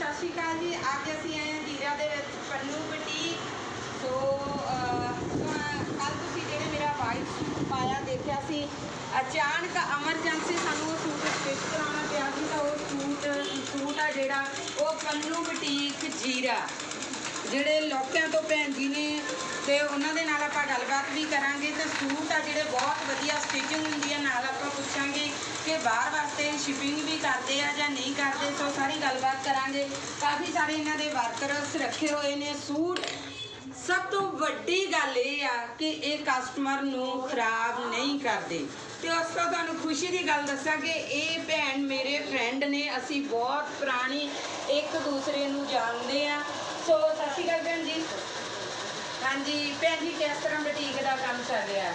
ਸਤਿ ਸ਼੍ਰੀ ਅਕਾਲ ਜੀ। ਅੱਜ ਅਸੀਂ ਆਏ ਹਾਂ ਜੀਰਾ ਦੇ ਵਿੱਚ ਪੰਨੂ ਬੁਟੀਕ। ਸੋ ਕੱਲ ਤੁਸੀਂ ਜਿਹੜੇ ਮੇਰਾ ਵਾਈਟ ਸੂਟ ਪਾਇਆ ਦੇਖਿਆ ਸੀ, ਅਚਾਨਕ ਐਮਰਜੈਂਸੀ ਸਾਨੂੰ ਉਹ ਸੂਟ ਸਟਿਚ ਕਰਾਉਣਾ ਪਿਆ ਸੀ, ਤਾਂ ਉਹ ਸੂਟ ਸੂਟ ਆ ਜਿਹੜਾ, ਉਹ ਪੰਨੂ ਬੁਟੀਕ ਜੀਰਾ। ਜਿਹੜੇ ਲੋਕਿਆਂ ਤੋਂ ਭੈਣ ਜੀ ਨੇ ਤੇ ਉਹਨਾਂ ਦੇ ਨਾਲ ਆਪਾਂ ਗੱਲਬਾਤ ਵੀ ਕਰਾਂਗੇ ਤੇ ਸੂਟ ਆ ਜਿਹੜੇ ਬਹੁਤ ਵਧੀਆ ਸਟਿਚਿੰਗ ਹੁੰਦੀ ਹੈ ਨਾਲ ਆਪਾਂ ਪੁੱਛਾਂਗੇ ਕਿ ਬਾਹਰ ਵਾਸਤੇ ਸ਼ਿਪਿੰਗ ਵੀ ਕਰਦੇ ਆ ਜਾਂ ਨਹੀਂ ਕਰਦੇ, ਸੋ ਸਾਰੀ ਗੱਲਬਾਤ ਕਰਾਂਗੇ। ਕਾਫੀ ਸਾਰੇ ਇਹਨਾਂ ਦੇ ਵਰਕਰਸ ਰੱਖੇ ਹੋਏ ਨੇ ਸੂਟ। ਸਭ ਤੋਂ ਵੱਡੀ ਗੱਲ ਇਹ ਆ ਕਿ ਇਹ ਕਸਟਮਰ ਨੂੰ ਖਰਾਬ ਨਹੀਂ ਕਰਦੇ। ਤੇ ਉਸ ਤੋਂ ਤੁਹਾਨੂੰ ਖੁਸ਼ੀ ਦੀ ਗੱਲ ਦੱਸਾਂ ਕਿ ਇਹ ਭੈਣ ਮੇਰੇ ਫਰੈਂਡ ਨੇ ਅਸੀਂ ਬਹੁਤ ਪੁਰਾਣੀ ਇੱਕ ਦੂਸਰੇ ਨੂੰ ਜਾਣਦੇ ਆ। ਸੋ ਸਤਿ ਸ਼੍ਰੀ ਅਕਾਲ ਭੈਣ ਜੀ। ਹਾਂਜੀ ਭੈਣ ਜੀ ਕਿਸ ਤਰ੍ਹਾਂ ਬੁਟੀਕ ਦਾ ਕੰਮ ਚੱਲ ਰਿਹਾ?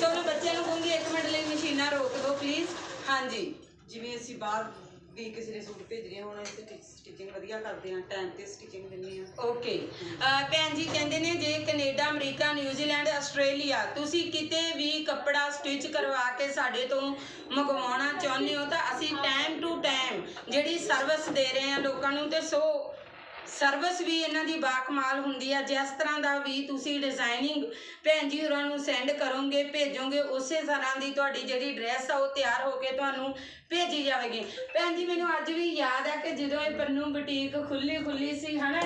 ਸੋ ਮੈਂ ਬੱਚਿਆਂ ਨੂੰ ਕਹੂੰਗੀ ਇੱਕ ਮਿੰਟ ਲਈ ਮਸ਼ੀਨਾਂ ਰੋਕ ਦਿਓ ਪਲੀਜ਼ ਹਾਂਜੀ। ਜਿਵੇਂ ਅਸੀਂ ਬਾਹਰ ਵੀ ਕਿਸੇ ਨੇ ਸੂਟ ਭੇਜਣੇ ਹੋਣ ਤੇ ਸਟਿਚਿੰਗ ਵਧੀਆ ਕਰਦੇ ਆ ਟਾਈਮ ਤੇ ਸਟਿਚਿੰਗ ਦਿੰਦੇ ਆ। ਓਕੇ ਭੈਣ ਜੀ ਕਹਿੰਦੇ ਨੇ ਜੇ ਕੈਨੇਡਾ ਅਮਰੀਕਾ ਨਿਊਜ਼ੀਲੈਂਡ ਆਸਟ੍ਰੇਲੀਆ ਤੁਸੀਂ ਕਿਤੇ ਵੀ ਕੱਪੜਾ ਸਟਿਚ ਕਰਵਾ ਕੇ ਸਾਡੇ ਤੋਂ ਮੰਗਵਾਉਣਾ ਚਾਹੁੰਦੇ ਹੋ ਤਾਂ ਅਸੀਂ ਟਾਈਮ ਟੂ ਟਾਈਮ ਜਿਹੜੀ ਸਰਵਿਸ ਦੇ ਰਹੇ ਹਾਂ ਲੋਕਾਂ ਨੂੰ ਤੇ ਸੋ ਸਰਵਿਸ ਵੀ ਇਹਨਾਂ ਦੀ ਬਾਕਮਾਲ ਹੁੰਦੀ ਆ। ਜਿਸ ਤਰ੍ਹਾਂ ਦਾ ਵੀ ਤੁਸੀਂ ਡਿਜ਼ਾਈਨਿੰਗ ਭੈਣ ਜੀ ਹੋਰਾਂ ਨੂੰ ਸੈਂਡ ਕਰੋਗੇ ਭੇਜੋਗੇ ਉਸੇ ਤਰ੍ਹਾਂ ਦੀ ਤੁਹਾਡੀ ਜਿਹੜੀ ਡਰੈਸ ਆ ਉਹ ਤਿਆਰ ਹੋ ਕੇ ਤੁਹਾਨੂੰ ਭੇਜੀ ਜਾਵੇਗੀ। ਭੈਣ ਜੀ ਮੈਨੂੰ ਅੱਜ ਵੀ ਯਾਦ ਆ ਕਿ ਜਦੋਂ ਇਹ ਪੰਨੂ ਬੁਟੀਕ ਖੁੱਲੀ ਖੁੱਲੀ ਸੀ ਹਨਾ?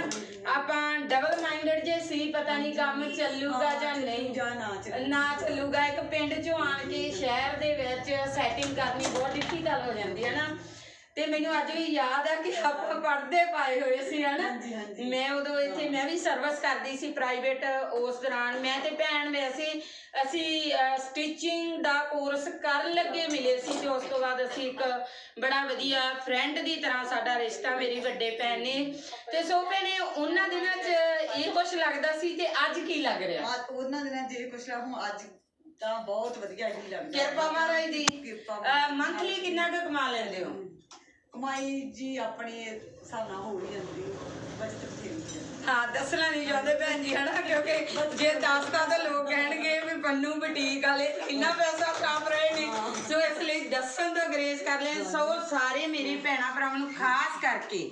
ਆਪਾਂ ਡਬਲ ਮਾਈਂਡਡ ਜੇ ਸੀ ਪਤਾ ਨਹੀਂ ਕੰਮ ਚੱਲੂਗਾ ਜਾਂ ਨਹੀਂ। ਜਾਂ ਨਾ। ਨਾ ਚੱਲੂਗਾ। ਇੱਕ ਪਿੰਡ ਚੋਂ ਆਣ ਕੇ ਸ਼ਹਿਰ ਦੇ ਵਿੱਚ ਸੈਟਿੰਗ ਕਰਨੀ ਬਹੁਤ ਡਿਫਿਕਲਟ ਹੋ ਜਾਂਦੀ ਹੈ ਨਾ। ਤੇ ਮੈਨੂੰ ਅੱਜ ਵੀ ਯਾਦ ਆ ਕਿ ਆਪਾਂ ਪੜਦੇ ਪਾਏ ਹੋਏ ਸੀ ਹਨਾ। ਮੈਂ ਉਦੋਂ ਇੱਥੇ ਮੈਂ ਵੀ ਸਰਵਿਸ ਕਰਦੀ ਸੀ ਪ੍ਰਾਈਵੇਟ ਉਸ ਦੌਰਾਨ। ਮੈਂ ਤੇ ਭੈਣ ਵੈਸੇ ਅਸੀਂ ਸਟਿਚਿੰਗ ਦਾ ਕੋਰਸ ਕਰਨ ਲੱਗੇ ਮਿਲੇ ਸੀ ਤੇ ਉਸ ਤੋਂ ਬਾਅਦ ਅਸੀਂ ਇੱਕ ਬੜਾ ਵਧੀਆ ਫਰੈਂਡ ਦੀ ਤਰ੍ਹਾਂ ਸਾਡਾ ਰਿਸ਼ਤਾ ਮੇਰੀ ਵੱਡੇ ਭੈਣ ਨੇ। ਤੇ ਸੋ ਭੈਣੇ ਉਹਨਾਂ ਦਿਨਾਂ 'ਚ ਇਹ ਕੁਝ ਲੱਗਦਾ ਸੀ ਤੇ ਅੱਜ ਕੀ ਲੱਗ ਰਿਹਾ? ਉਹਨਾਂ ਦਿਨਾਂ ਜੇ ਕੁਛ ਰਹੂੰ ਅੱਜ ਤਾਂ ਬਹੁਤ ਵਧੀਆ ਹੀ ਲੱਗਦਾ। ਕਿਰਪਾ ਮਹਾਰਾਜ ਦੀ। ਕਿਰਪਾ ਮੰਥਲੀ ਕਿੰਨਾ ਕੁ ਕਮਾ ਲੈਂਦੇ ਹੋ? ਕਮਾਈ ਜੀ ਆਪਣੇ ਹਿਸਾਬ ਨਾਲ ਹੋ ਹੀ ਜਾਂਦੀ ਬਚਤ ਬਥੇਰੀ ਹੈ ਹਾਂ ਦੱਸਣਾ ਨਹੀਂ ਚਾਹੁੰਦੇ ਭੈਣ ਜੀ ਹਨਾ? ਕਿਉਂਕਿ ਜੇ ਦੱਸਦਾ ਤਾਂ ਲੋਕ ਕਹਿਣਗੇ ਵੀ ਪੰਨੂ ਬੁਟੀਕ ਵਾਲੇ ਇੰਨਾ ਪੈਸਾ ਛਾਪ ਰਹੇ ਨੇ। ਸੋ ਇਸ ਲਈ ਦੱਸਣ ਤੋਂ ਗਰੇਸ ਕਰ ਲੈਣ ਸੋ ਸਾਰੇ ਮੇਰੇ ਭੈਣਾ ਭਰਾਵਾਂ ਨੂੰ ਖਾਸ ਕਰਕੇ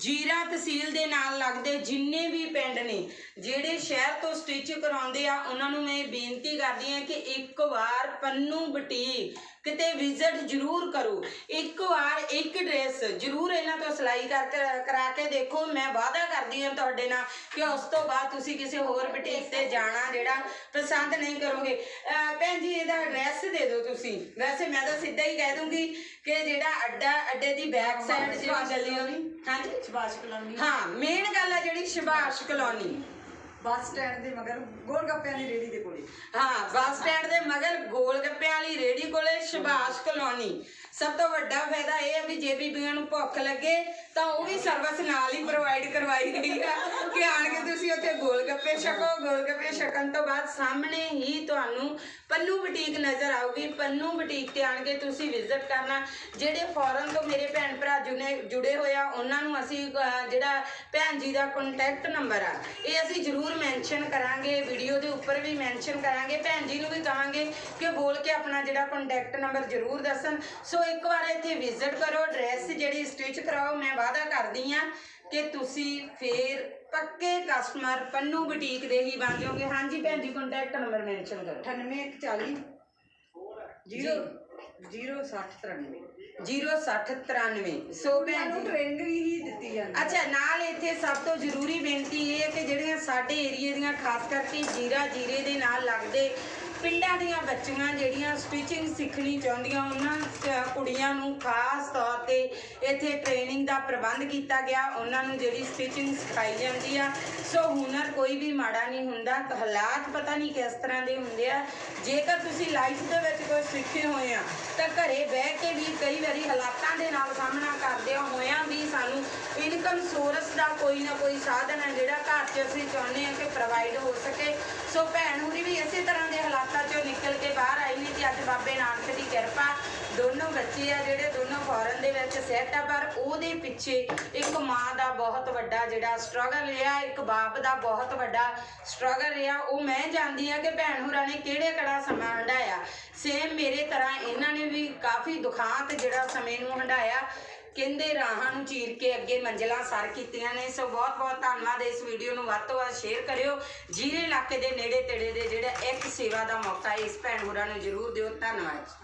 ਜੀਰਾ ਤਹਿਸੀਲ ਦੇ ਨਾਲ ਲੱਗਦੇ ਜਿੰਨੇ ਵੀ ਪਿੰਡ ਨੇ, ਜਿਹੜੇ ਸ਼ਹਿਰ ਤੋਂ ਸਟਿਚ ਕਰਾਉਂਦੇ ਆ, ਉਹਨਾਂ ਨੂੰ ਮੈਂ ਇਹ ਬੇਨਤੀ ਕਰਦੀ ਹਾਂ ਕਿ ਇੱਕ ਵਾਰ ਪੰਨੂ ਬੁਟੀਕ ਕਿਤੇ ਵਿਜ਼ਿਟ ਜ਼ਰੂਰ ਕਰੋ। ਇੱਕ ਵਾਰ ਇੱਕ ਡਰੈਸ ਜ਼ਰੂਰ ਇਹਨਾਂ ਤੋਂ ਸਿਲਾਈ ਕਰ ਕਰਾ ਕੇ ਦੇਖੋ। ਮੈਂ ਵਾਅਦਾ ਕਰਦੀ ਹਾਂ ਤੁਹਾਡੇ ਨਾਲ ਕਿ ਉਸ ਤੋਂ ਬਾਅਦ ਤੁਸੀਂ ਕਿਸੇ ਹੋਰ ਬੁਟੀਕ ਤੇ ਜਾਣਾ ਜਿਹੜਾ ਪਸੰਦ ਨਹੀਂ ਕਰੋਗੇ। ਜੀ ਇਹਦਾ ਐਡਰੈਸ ਦੇ ਦਿਓ ਤੁਸੀਂ। ਵੈਸੇ ਮੈਂ ਤਾਂ ਸਿੱਧਾ ਹੀ ਕਹਿ ਦੂੰਗੀ ਕਿ ਜਿਹੜਾ ਅੱਡਾ ਅੱਡੇ ਦੀ ਬੈਕ ਸਾਈਡ ਜਿਹੜੀ ਗਲੀ ਹੋਣੀ ਹਾਂਜੀ? ਸ਼ਬਾਸ਼ ਕਲੋਨੀ। ਹਾਂ ਮੇਨ ਗੱਲ ਆ ਜਿਹੜੀ ਸ਼ਿਬਾਸ਼ ਕਲੋਨੀ। ਬੱਸ ਸਟੈਂਡ ਦੇ ਮਗਰ ਗੋਲ ਗੱਪਿਆਂ ਦੀ ਰੇੜੀ ਦੇ ਕੋਲੇ। ਹਾਂ ਬੱਸ ਸਟੈਂਡ ਦੇ ਮਗਰ ਗੋਲ ਗੱਪਿਆਂ ਵਾਲੀ ਰੇੜੀ ਕੋਲੇ ਸ਼ਿਬਾਸ਼ ਕਲੋਨੀ। ਸਭ ਤੋਂ ਵੱਡਾ ਫਾਇਦਾ ਇਹ ਹੈ ਵੀ ਜੇ ਬੀਬੀਆਂ ਨੂੰ ਭੁੱਖ ਲੱਗੇ ਤਾਂ ਉਹ ਵੀ ਸਰਵਿਸ ਨਾਲ ਹੀ ਪ੍ਰੋਵਾਈਡ ਕਰਵਾਈ ਗਈ ਆ। ਕਿ ਆਣ ਕੇ ਤੁਸੀਂ ਉੱਥੇ ਗੋਲ ਗੱਪੇ ਛਕੋ। ਗੋਲ ਗੱਪੇ ਛਕਣ ਤੋਂ ਬਾਅਦ ਸਾਹਮਣੇ ਹੀ ਤੁਹਾਨੂੰ ਪੰਨੂ ਬੁਟੀਕ ਨਜ਼ਰ ਆਊਗੀ। ਪੰਨੂ ਬੁਟੀਕ ਤੇ ਆਣ ਕੇ ਤੁਸੀਂ ਵਿਜ਼ਿਟ ਕਰਨਾ। ਜਿਹੜੇ ਫੋਰਨ ਤੋਂ ਮੇਰੇ ਭੈਣ ਭਰਾ ਜੁਨੇ, ਜੁੜੇ ਹੋਏ ਆ, ਉਹਨਾਂ ਨੂੰ ਅਸੀਂ ਜਿਹੜਾ ਭੈਣ ਜੀ ਦਾ ਕੰਟੈਕਟ ਨੰਬਰ ਆ, ਇਹ ਅਸੀਂ ਜ਼ਰੂਰ ਮੈਂਸ਼ਨ ਕਰਾਂਗੇ। ਵੀਡੀਓ ਦੇ ਉੱਪਰ ਵੀ ਮੈਂਸ਼ਨ ਕਰਾਂਗੇ। ਭੈਣ ਜੀ ਨੂੰ ਵੀ ਕਹਾਂਗੇ ਕਿ ਬੋਲ ਕੇ ਆਪਣਾ ਜਿਹੜਾ ਕੰਟੈਕਟ ਨੰਬਰ ਜ਼ਰੂਰ ਦੱਸਣ। ਸੋ ਇੱਕ ਵਾਰ ਇੱਥੇ ਵਿਜ਼ਿਟ ਕਰੋ ਡਰੈਸ ਜਿਹੜੀ ਸਟਿਚ ਕਰਾਓ, ਮੈਂ ਵਾਅਦਾ ਕਰਦੀ ਆ ਕਿ ਤੁਸੀਂ ਫੇਰ ਪੱਕੇ ਕਸਟਮਰ ਪੰਨੂ ਬੁਟੀਕ ਦੇ ਹੀ ਬਣ ਜਾਓਗੇ। ਹਾਂਜੀ ਭੈਣ ਜੀ ਕੰਟੈਕਟ ਨੰਬਰ ਮੈਂਸ਼ਨ ਕਰੋ। 9840 0 06093 06093 ਸੋ ਭੈਣ ਜੀ। ਟ੍ਰੇਨਿੰਗ ਵੀ ਹੀ ਦਿੱਤੀ ਜਾਂਦੀ ਅੱਛਾ ਨਾਲ ਇੱਥੇ ਸਭ ਤੋਂ ਜ਼ਰੂਰੀ ਬੇਨਤੀ ਇਹ ਹੈ ਕਿ ਜਿਹੜੀਆਂ ਸਾਡੇ ਏਰੀਏ ਦੀਆਂ ਖਾਸ ਕਰਕੇ ਜੀਰਾ ਜੀਰੇ ਦੇ ਨਾਲ ਲੱਗਦੇ ਪਿੰਡਾਂ ਦੀਆਂ ਬੱਚੀਆਂ ਜਿਹੜੀਆਂ ਸਟਿਚਿੰਗ ਸਿੱਖਣੀ ਚਾਹੁੰਦੀਆਂ ਉਹਨਾਂ ਕੁੜੀਆਂ ਨੂੰ ਖਾਸ ਤੌਰ ਤੇ ਇੱਥੇ ਟ੍ਰੇਨਿੰਗ ਦਾ ਪ੍ਰਬੰਧ ਕੀਤਾ ਗਿਆ। ਉਹਨਾਂ ਨੂੰ ਜਿਹੜੀ ਸਟਿਚਿੰਗ ਸਿਖਾਈ ਜਾਂਦੀ ਆ। ਸੋ ਹੁਨਰ ਕੋਈ ਵੀ ਮਾੜਾ ਨਹੀਂ ਹੁੰਦਾ। ਹਾਲਾਤ ਪਤਾ ਨਹੀਂ ਕਿਸ ਤਰ੍ਹਾਂ ਦੇ ਹੁੰਦੇ ਆ। ਜੇਕਰ ਤੁਸੀਂ ਲਾਈਫ ਦੇ ਵਿੱਚ ਕੋਈ ਸਿੱਖੇ ਹੋਏ ਆ, ਤਾਂ ਘਰੇ ਬਹਿ ਕੇ ਵੀ ਕਈ ਵਾਰੀ ਹਾਲਾਤਾਂ ਦੇ ਨਾਲ ਸਾਹਮਣਾ ਕਰਦੇ ਹੋਇਆਂ ਵੀ ਸਾਨੂੰ ਇਨਕਮ ਸੋਰਸ ਦਾ ਕੋਈ ਨਾ ਕੋਈ ਸਾਧਨ ਹੈ ਜਿਹੜਾ ਘਰ 'ਚ ਅਸੀਂ ਚਾਹੁੰਦੇ ਹਾਂ ਕਿ ਪ੍ਰੋਵਾਈਡ ਹੋ ਸਕੇ। ਸੋ ਭੈਣ ਹੁਰੀ ਵੀ ਇਸੇ ਤਰ੍ਹਾਂ ਦੇ ਹਾਲਾਤਾਂ 'ਚੋਂ ਨਿਕਲ ਕੇ ਬਾਹਰ ਆਈ ਨੇ ਤੇ ਅੱਜ ਬਾਬੇ ਨਾਨਕ ਦੀ ਕਿਰਪਾ ਦੋਨੋਂ ਬੱਚੇ ਪਰ ਉਹਦੇ ਪਿੱਛੇ ਇੱਕ ਮਾਂ ਦਾ ਬਹੁਤ ਵੱਡਾ ਜਿਹੜਾ ਸਟਰਗਲ ਰਿਹਾ, ਇੱਕ ਬਾਪ ਦਾ ਬਹੁਤ ਵੱਡਾ ਸਟਰਗਲ ਰਿਹਾ। ਉਹ ਮੈਂ ਜਾਣਦੀ ਆ ਕਿ ਭੈਣ ਹੋਰਾਂ ਨੇ ਕਿਹੜੇ ਕਿਹੜਾ ਸਮਾਂ ਹੰਡਾਇਆ ਸੇਮ ਮੇਰੇ ਤਰ੍ਹਾਂ ਇਹਨਾਂ ਨੇ ਵੀ ਕਾਫੀ ਦੁਖਾਂਤ ਜਿਹੜਾ ਸਮੇਂ ਨੂੰ ਹੰਡਾਇਆ ਕਹਿੰਦੇ ਰਾਹਾਂ ਨੂੰ ਚੀਰ ਕੇ ਅੱਗੇ ਮੰਜ਼ਲਾਂ ਸਰ ਕੀਤੀਆਂ ਨੇ। ਸੋ ਬਹੁਤ ਬਹੁਤ ਧੰਨਵਾਦ ਇਸ ਵੀਡੀਓ ਨੂੰ ਵੱਧ ਤੋਂ ਵੱਧ ਸ਼ੇਅਰ ਕਰਿਓ। ਜੀਰੇ ਇਲਾਕੇ ਦੇ ਨੇੜੇ ਤੇੜੇ ਦੇ ਜਿਹੜਾ ਇੱਕ ਸੇਵਾ ਦਾ ਮੌਕਾ ਇਸ ਭੈਣ ਹੋਰਾਂ ਨੂੰ ਜ਼ਰੂਰ ਦਿਓ। ਧੰਨਵਾਦ